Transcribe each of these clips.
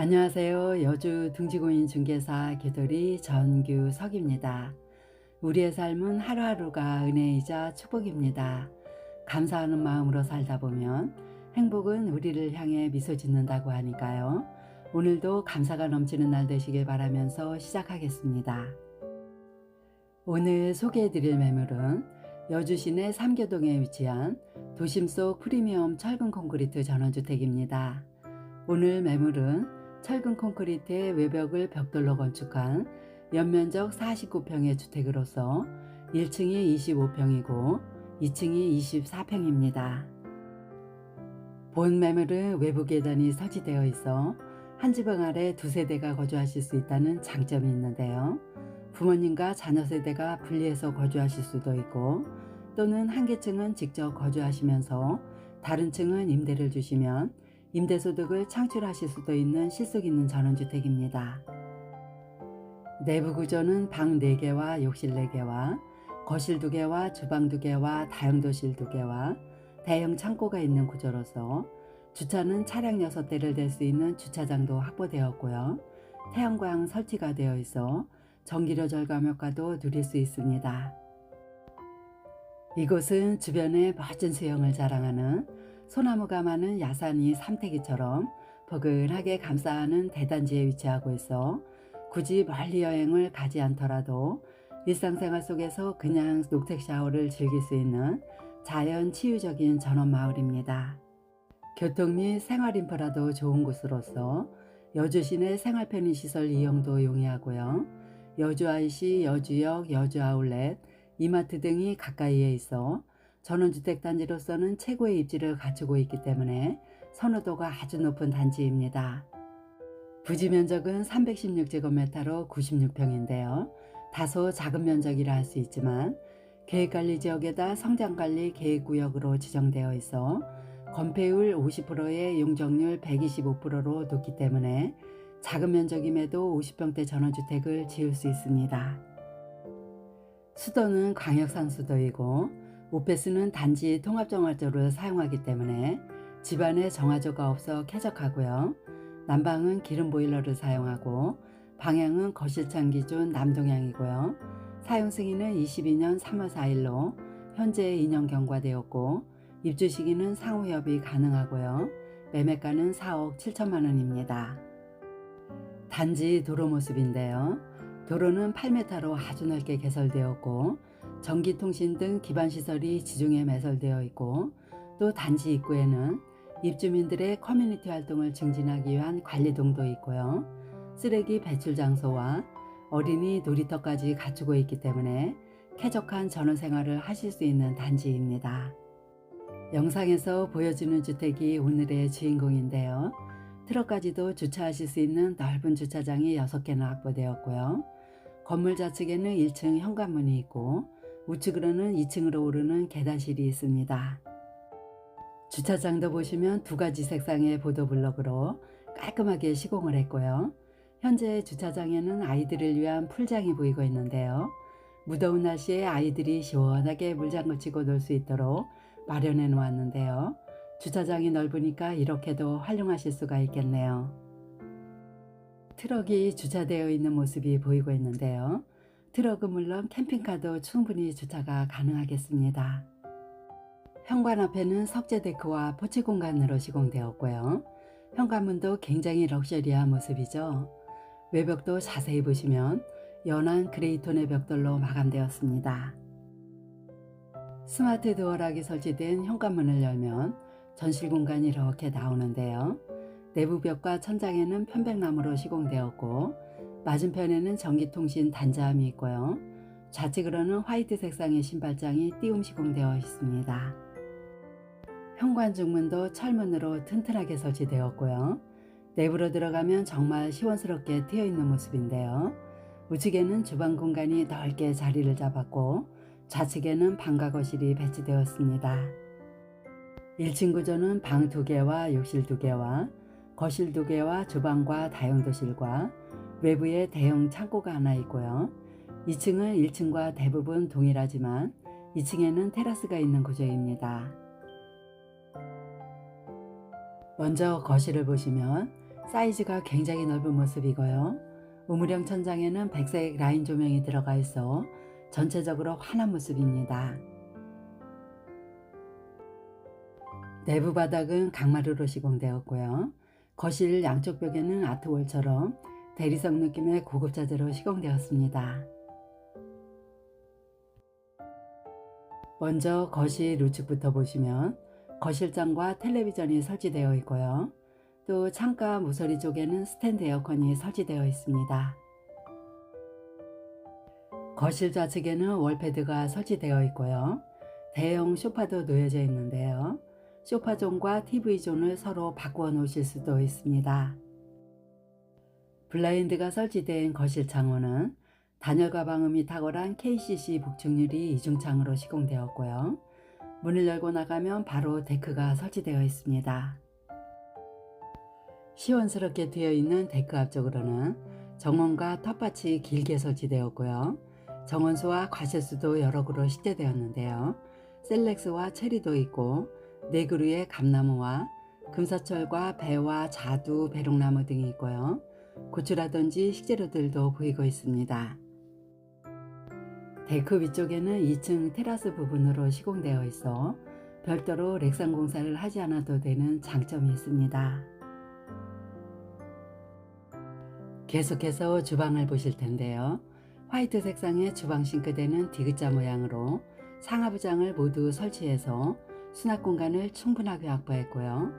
안녕하세요. 여주 등지고인 중개사 개돌이 전규석입니다. 우리의 삶은 하루하루가 은혜이자 축복입니다. 감사하는 마음으로 살다 보면 행복은 우리를 향해 미소 짓는다고 하니까요. 오늘도 감사가 넘치는 날 되시길 바라면서 시작하겠습니다. 오늘 소개해 드릴 매물은 여주 시내 삼교동에 위치한 도심 속 프리미엄 철근 콘크리트 전원주택입니다. 오늘 매물은 철근 콘크리트의 외벽을 벽돌로 건축한 연면적 49평의 주택으로서 1층이 25평이고 2층이 24평입니다. 본 매물은 외부 계단이 설치되어 있어 한 지붕 아래 두 세대가 거주하실 수 있다는 장점이 있는데요. 부모님과 자녀 세대가 분리해서 거주하실 수도 있고 또는 한 개층은 직접 거주하시면서 다른 층은 임대를 주시면 임대소득을 창출하실 수도 있는 실속 있는 전원주택입니다. 내부 구조는 방 4개와 욕실 4개와 거실 2개와 주방 2개와 다용도실 2개와 대형 창고가 있는 구조로서 주차는 차량 6대를 댈 수 있는 주차장도 확보되었고요. 태양광 설치가 되어 있어 전기료 절감 효과도 누릴 수 있습니다. 이곳은 주변에 멋진 수영을 자랑하는 소나무가 많은 야산이 삼태기처럼 포근하게 감싸는 대단지에 위치하고 있어 굳이 멀리 여행을 가지 않더라도 일상생활 속에서 그냥 녹색 샤워를 즐길 수 있는 자연 치유적인 전원 마을입니다. 교통 및 생활 인프라도 좋은 곳으로서 여주 시내 생활 편의 시설 이용도 용이하고요. 여주 IC, 여주역, 여주 아울렛, 이마트 등이 가까이에 있어 전원주택 단지로서는 최고의 입지를 갖추고 있기 때문에 선호도가 아주 높은 단지입니다. 부지 면적은 316제곱미터로 96평인데요. 다소 작은 면적이라 할 수 있지만 계획관리 지역에다 성장관리 계획구역으로 지정되어 있어 건폐율 50%의 용적률 125%로 높기 때문에 작은 면적임에도 50평대 전원주택을 지을 수 있습니다. 수도는 광역산 수도이고 오페스는 단지 통합정화조를 사용하기 때문에 집안에 정화조가 없어 쾌적하고요. 난방은 기름 보일러를 사용하고 방향은 거실창 기준 남동향이고요. 사용 승인은 22년 3월 4일로 현재 2년 경과되었고 입주 시기는 상호 협의 가능하고요. 매매가는 4억 7천만 원입니다. 단지 도로 모습인데요. 도로는 8m로 아주 넓게 개설되었고 전기통신 등 기반시설이 지중해 매설되어 있고 또 단지 입구에는 입주민들의 커뮤니티 활동을 증진하기 위한 관리동도 있고요. 쓰레기 배출 장소와 어린이 놀이터까지 갖추고 있기 때문에 쾌적한 전원 생활을 하실 수 있는 단지입니다. 영상에서 보여주는 주택이 오늘의 주인공인데요. 트럭까지도 주차하실 수 있는 넓은 주차장이 6개나 확보되었고요. 건물 좌측에는 1층 현관문이 있고 우측으로는 2층으로 오르는 계단실이 있습니다. 주차장도 보시면 두 가지 색상의 보도블럭으로 깔끔하게 시공을 했고요. 현재 주차장에는 아이들을 위한 풀장이 보이고 있는데요. 무더운 날씨에 아이들이 시원하게 물장구 치고 놀 수 있도록 마련해 놓았는데요. 주차장이 넓으니까 이렇게도 활용하실 수가 있겠네요. 트럭이 주차되어 있는 모습이 보이고 있는데요. 트럭은 물론 캠핑카도 충분히 주차가 가능하겠습니다. 현관 앞에는 석재 데크와 포치 공간으로 시공되었고요. 현관문도 굉장히 럭셔리한 모습이죠. 외벽도 자세히 보시면 연한 그레이톤의 벽돌로 마감되었습니다. 스마트 도어락이 설치된 현관문을 열면 전실 공간이 이렇게 나오는데요. 내부 벽과 천장에는 편백나무로 시공되었고 맞은편에는 전기통신 단자함이 있고요. 좌측으로는 화이트 색상의 신발장이 띄움 시공되어 있습니다. 현관 중문도 철문으로 튼튼하게 설치되었고요. 내부로 들어가면 정말 시원스럽게 트여 있는 모습인데요. 우측에는 주방 공간이 넓게 자리를 잡았고 좌측에는 방과 거실이 배치되었습니다. 1층 구조는 방 2개와 욕실 2개와 거실 2개와 주방과 다용도실과 외부에 대형 창고가 하나 있고요. 2층은 1층과 대부분 동일하지만 2층에는 테라스가 있는 구조입니다. 먼저 거실을 보시면 사이즈가 굉장히 넓은 모습이고요. 우물형 천장에는 백색 라인 조명이 들어가 있어 전체적으로 환한 모습입니다. 내부 바닥은 강마루로 시공되었고요. 거실 양쪽 벽에는 아트월처럼 대리석 느낌의 고급 자재로 시공되었습니다. 먼저 거실 우측부터 보시면 거실장과 텔레비전이 설치되어 있고요. 또 창가 모서리 쪽에는 스탠드 에어컨이 설치되어 있습니다. 거실 좌측에는 월패드가 설치되어 있고요. 대형 소파도 놓여져 있는데요. 소파존과 TV존을 서로 바꾸어 놓으실 수도 있습니다. 블라인드가 설치된 거실 창호는 단열과 방음이 탁월한 KCC 복층유리 이중창으로 시공되었고요. 문을 열고 나가면 바로 데크가 설치되어 있습니다. 시원스럽게 되어 있는 데크 앞쪽으로는 정원과 텃밭이 길게 설치되었고요. 정원수와 과실수도 여러 그루 식재되었는데요. 셀렉스와 체리도 있고 네 그루의 감나무와 금사철과 배와 자두, 배롱나무 등이 있고요. 고추라든지 식재료들도 보이고 있습니다. 데크 위쪽에는 2층 테라스 부분으로 시공되어 있어 별도로 렉상 공사를 하지 않아도 되는 장점이 있습니다. 계속해서 주방을 보실 텐데요. 화이트 색상의 주방 싱크대는 디귿자 모양으로 상하부장을 모두 설치해서 수납 공간을 충분하게 확보했고요.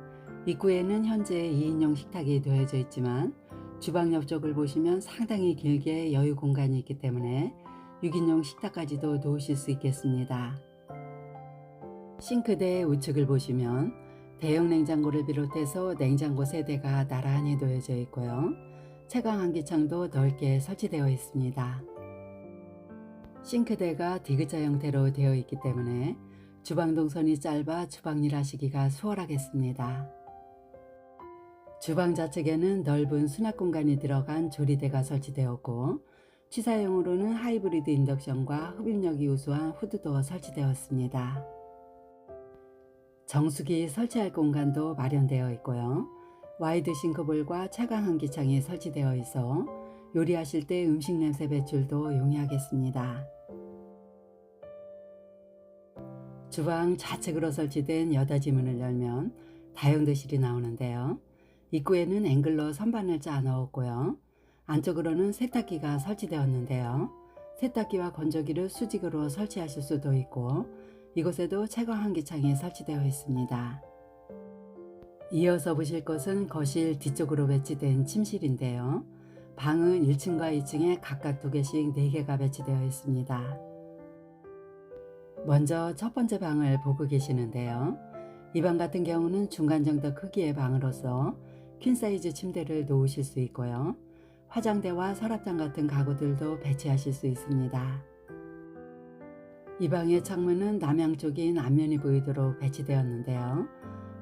입구에는 현재 2인용 식탁이 놓여져 있지만 주방 옆쪽을 보시면 상당히 길게 여유 공간이 있기 때문에 6인용 식탁까지도 놓으실 수 있겠습니다. 싱크대의 우측을 보시면 대형 냉장고를 비롯해서 냉장고 세대가 나란히 놓여져 있고요. 채광 환기창도 넓게 설치되어 있습니다. 싱크대가 디귿자 형태로 되어 있기 때문에 주방 동선이 짧아 주방일 하시기가 수월하겠습니다. 주방 좌측에는 넓은 수납 공간이 들어간 조리대가 설치되었고 취사용으로는 하이브리드 인덕션과 흡입력이 우수한 후드도어 설치되었습니다. 정수기 설치할 공간도 마련되어 있고요. 와이드 싱크볼과 차강 환기창이 설치되어 있어 요리하실 때 음식 냄새 배출도 용이하겠습니다. 주방 좌측으로 설치된 여닫이 문을 열면 다용도실이 나오는데요. 입구에는 앵글로 선반을 짜 넣었고요. 안쪽으로는 세탁기가 설치되었는데요. 세탁기와 건조기를 수직으로 설치하실 수도 있고 이곳에도 채광 환기창이 설치되어 있습니다. 이어서 보실 것은 거실 뒤쪽으로 배치된 침실인데요. 방은 1층과 2층에 각각 두 개씩 4개가 배치되어 있습니다. 먼저 첫 번째 방을 보고 계시는데요. 이 방 같은 경우는 중간 정도 크기의 방으로서 퀸 사이즈 침대를 놓으실 수 있고요. 화장대와 서랍장 같은 가구들도 배치하실 수 있습니다. 이 방의 창문은 남향 쪽인 앞면이 보이도록 배치되었는데요.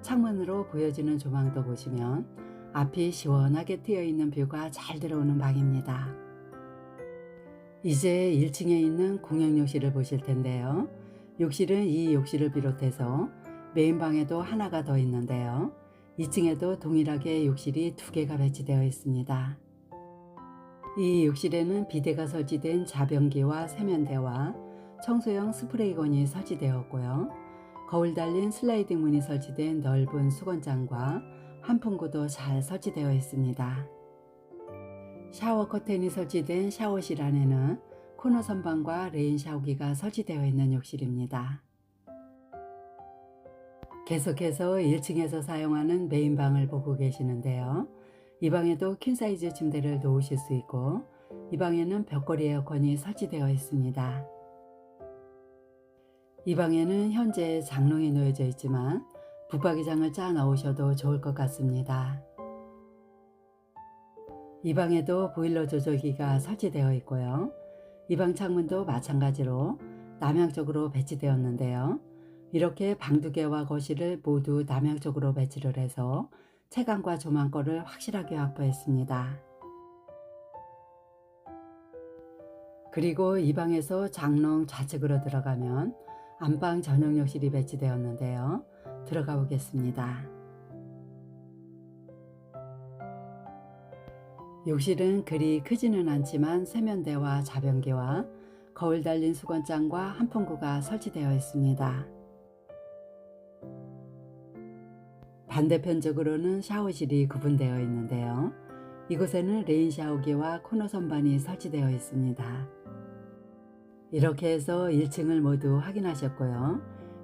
창문으로 보여지는 조망도 보시면 앞이 시원하게 트여 있는 뷰가 잘 들어오는 방입니다. 이제 1층에 있는 공용욕실을 보실 텐데요. 욕실은 이 욕실을 비롯해서 메인 방에도 하나가 더 있는데요. 2층에도 동일하게 욕실이 두 개가 배치되어 있습니다. 이 욕실에는 비데가 설치된 자변기와 세면대와 청소용 스프레이건이 설치되었고요. 거울 달린 슬라이딩 문이 설치된 넓은 수건장과 한풍구도 잘 설치되어 있습니다. 샤워 커튼이 설치된 샤워실 안에는 코너 선반과 레인 샤워기가 설치되어 있는 욕실입니다. 계속해서 1층에서 사용하는 메인방을 보고 계시는데요. 이 방에도 퀸 사이즈 침대를 놓으실 수 있고 이 방에는 벽걸이 에어컨이 설치되어 있습니다. 이 방에는 현재 장롱이 놓여져 있지만 붙박이장을 짜 넣으셔도 좋을 것 같습니다. 이 방에도 보일러 조절기가 설치되어 있고요. 이 방 창문도 마찬가지로 남향 쪽으로 배치되었는데요. 이렇게 방두 개와 거실을 모두 남향 쪽으로 배치를 해서 채광과 조망거를 확실하게 확보했습니다. 그리고 이 방에서 장롱 좌측으로 들어가면 안방 전용 욕실이 배치되었는데요. 들어가 보겠습니다. 욕실은 그리 크지는 않지만 세면대와 자변기와 거울 달린 수건장과 한풍구가 설치되어 있습니다. 반대편적으로는 샤워실이 구분되어 있는데요. 이곳에는 레인 샤워기와 코너 선반이 설치되어 있습니다. 이렇게 해서 1층을 모두 확인하셨고요.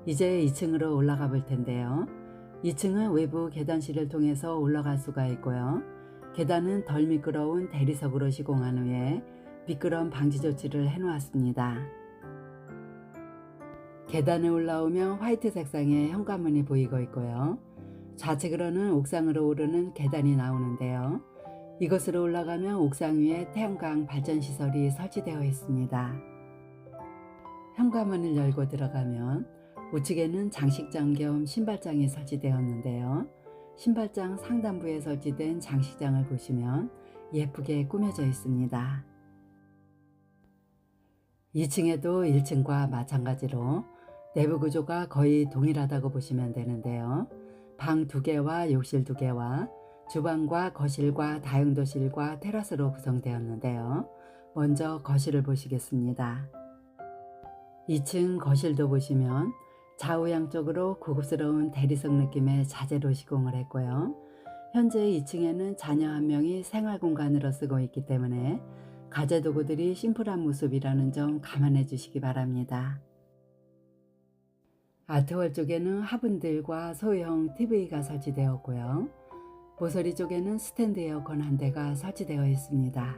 이제 2층으로 올라가 볼 텐데요. 2층은 외부 계단실을 통해서 올라갈 수가 있고요. 계단은 덜 미끄러운 대리석으로 시공한 후에 미끄럼 방지 조치를 해놓았습니다. 계단에 올라오면 화이트 색상의 현관문이 보이고 있고요. 좌측으로는 옥상으로 오르는 계단이 나오는데요. 이곳으로 올라가면 옥상 위에 태양광 발전 시설이 설치되어 있습니다. 현관문을 열고 들어가면 우측에는 장식장 겸 신발장이 설치되었는데요. 신발장 상단부에 설치된 장식장을 보시면 예쁘게 꾸며져 있습니다. 2층에도 1층과 마찬가지로 내부 구조가 거의 동일하다고 보시면 되는데요. 방 2개와 욕실 2개와 주방과 거실과 다용도실과 테라스로 구성되었는데요. 먼저 거실을 보시겠습니다. 2층 거실도 보시면 좌우 양쪽으로 고급스러운 대리석 느낌의 자재로 시공을 했고요. 현재 2층에는 자녀 한 명이 생활 공간으로 쓰고 있기 때문에 가재 도구들이 심플한 모습이라는 점 감안해 주시기 바랍니다. 아트월 쪽에는 화분들과 소형 TV가 설치되었고요. 모서리 쪽에는 스탠드 에어컨 한 대가 설치되어 있습니다.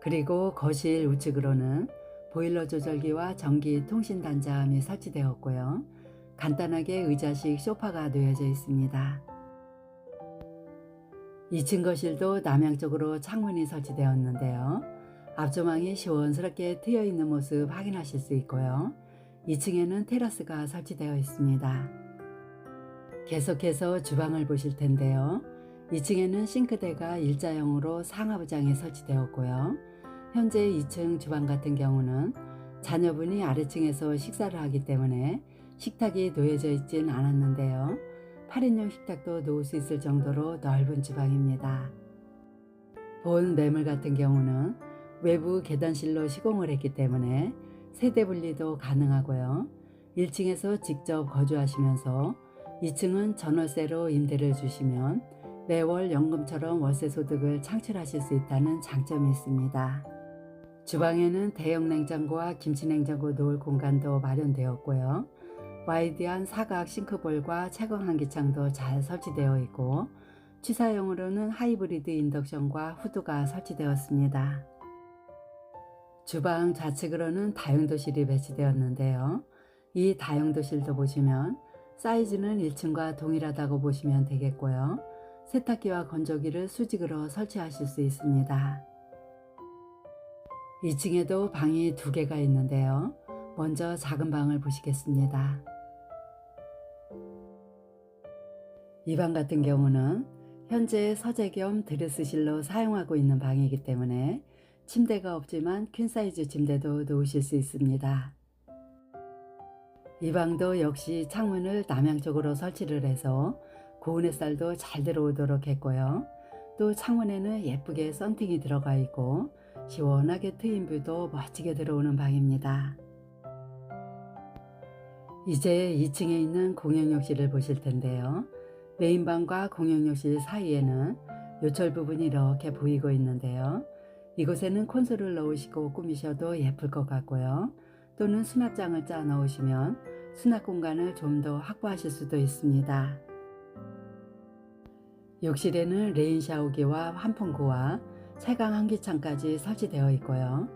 그리고 거실 우측으로는 보일러 조절기와 전기 통신 단자함이 설치되었고요. 간단하게 의자식 소파가 놓여져 있습니다. 2층 거실도 남향쪽으로 창문이 설치되었는데요. 앞조망이 시원스럽게 트여 있는 모습 확인하실 수 있고요. 2층에는 테라스가 설치되어 있습니다. 계속해서 주방을 보실 텐데요. 2층에는 싱크대가 일자형으로 상하부장에 설치되었고요. 현재 2층 주방 같은 경우는 자녀분이 아래층에서 식사를 하기 때문에 식탁이 놓여져 있진 않았는데요. 8인용 식탁도 놓을 수 있을 정도로 넓은 주방입니다. 본 매물 같은 경우는 외부 계단실로 시공을 했기 때문에 세대 분리도 가능하고요. 1층에서 직접 거주하시면서 2층은 전월세로 임대를 주시면 매월 연금처럼 월세 소득을 창출하실 수 있다는 장점이 있습니다. 주방에는 대형 냉장고와 김치 냉장고 놓을 공간도 마련되었고요. 와이드한 사각 싱크볼과 채광 환기창도 잘 설치되어 있고 취사용으로는 하이브리드 인덕션과 후드가 설치되었습니다. 주방 좌측으로는 다용도실이 배치되었는데요. 이 다용도실도 보시면 사이즈는 1층과 동일하다고 보시면 되겠고요. 세탁기와 건조기를 수직으로 설치하실 수 있습니다. 2층에도 방이 두 개가 있는데요. 먼저 작은 방을 보시겠습니다. 이 방 같은 경우는 현재 서재 겸 드레스실로 사용하고 있는 방이기 때문에 침대가 없지만 퀸 사이즈 침대도 놓으실 수 있습니다. 이 방도 역시 창문을 남향 쪽으로 설치를 해서 고운 햇살도 잘 들어오도록 했고요. 또 창문에는 예쁘게 썬팅이 들어가 있고 시원하게 트인 뷰도 멋지게 들어오는 방입니다. 이제 2층에 있는 공용욕실을 보실 텐데요. 메인방과 공용욕실 사이에는 요철 부분이 이렇게 보이고 있는데요. 이곳에는 콘솔을 넣으시고 꾸미셔도 예쁠 것 같고요. 또는 수납장을 짜 넣으시면 수납 공간을 좀 더 확보하실 수도 있습니다. 욕실에는 레인 샤워기와 환풍구와 채광 환기창까지 설치되어 있고요.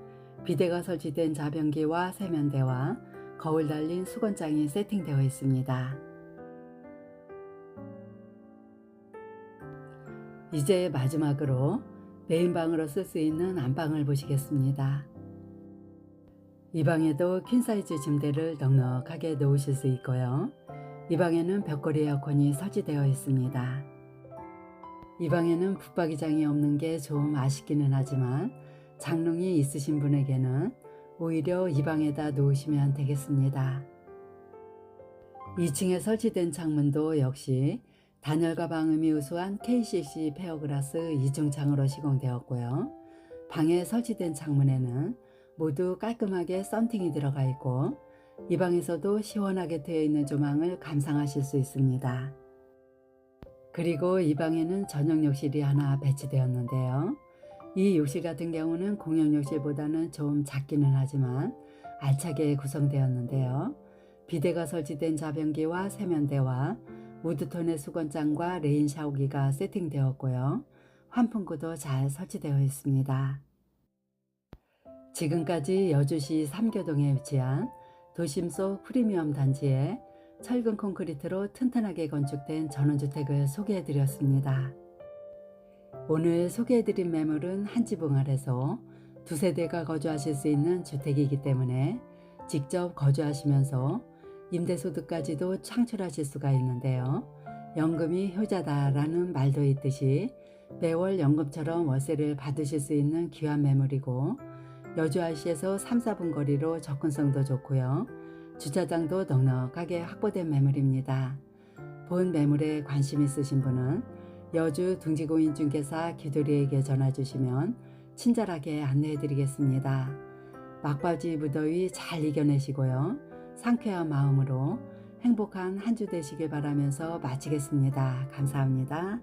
비데가 설치된 자변기와 세면대와 거울 달린 수건장이 세팅되어 있습니다. 이제 마지막으로 메인방으로 쓸 수 있는 안방을 보시겠습니다. 이 방에도 퀸사이즈 침대를 넉넉하게 놓으실 수 있고요. 이 방에는 벽걸이 에어컨이 설치되어 있습니다. 이 방에는 붙박이장이 없는 게 좀 아쉽기는 하지만 장롱이 있으신 분에게는 오히려 이 방에다 놓으시면 되겠습니다. 2층에 설치된 창문도 역시 단열과 방음이 우수한 KCC 페어그라스 2중 창으로 시공되었고요. 방에 설치된 창문에는 모두 깔끔하게 썬팅이 들어가 있고 이 방에서도 시원하게 트여 있는 조망을 감상하실 수 있습니다. 그리고 이 방에는 전용 욕실이 하나 배치되었는데요. 이 욕실 같은 경우는 공용 욕실보다는 좀 작기는 하지만 알차게 구성되었는데요. 비데가 설치된 자변기와 세면대와 우드톤의 수건장과 레인 샤워기가 세팅되었고요. 환풍구도 잘 설치되어 있습니다. 지금까지 여주시 삼교동에 위치한 도심 속 프리미엄 단지에 철근 콘크리트로 튼튼하게 건축된 전원주택을 소개해 드렸습니다. 오늘 소개해 드린 매물은 한 지붕 아래서 두 세대가 거주하실 수 있는 주택이기 때문에 직접 거주하시면서 임대소득까지도 창출하실 수가 있는데요. 연금이 효자다라는 말도 있듯이 매월 연금처럼 월세를 받으실 수 있는 귀한 매물이고 여주IC에서 3, 4분 거리로 접근성도 좋고요. 주차장도 넉넉하게 확보된 매물입니다. 본 매물에 관심 있으신 분은 여주 둥지공인중개사 기도리에게 전화 주시면 친절하게 안내해 드리겠습니다. 막바지 무더위 잘 이겨내시고요. 상쾌한 마음으로 행복한 한 주 되시길 바라면서 마치겠습니다. 감사합니다.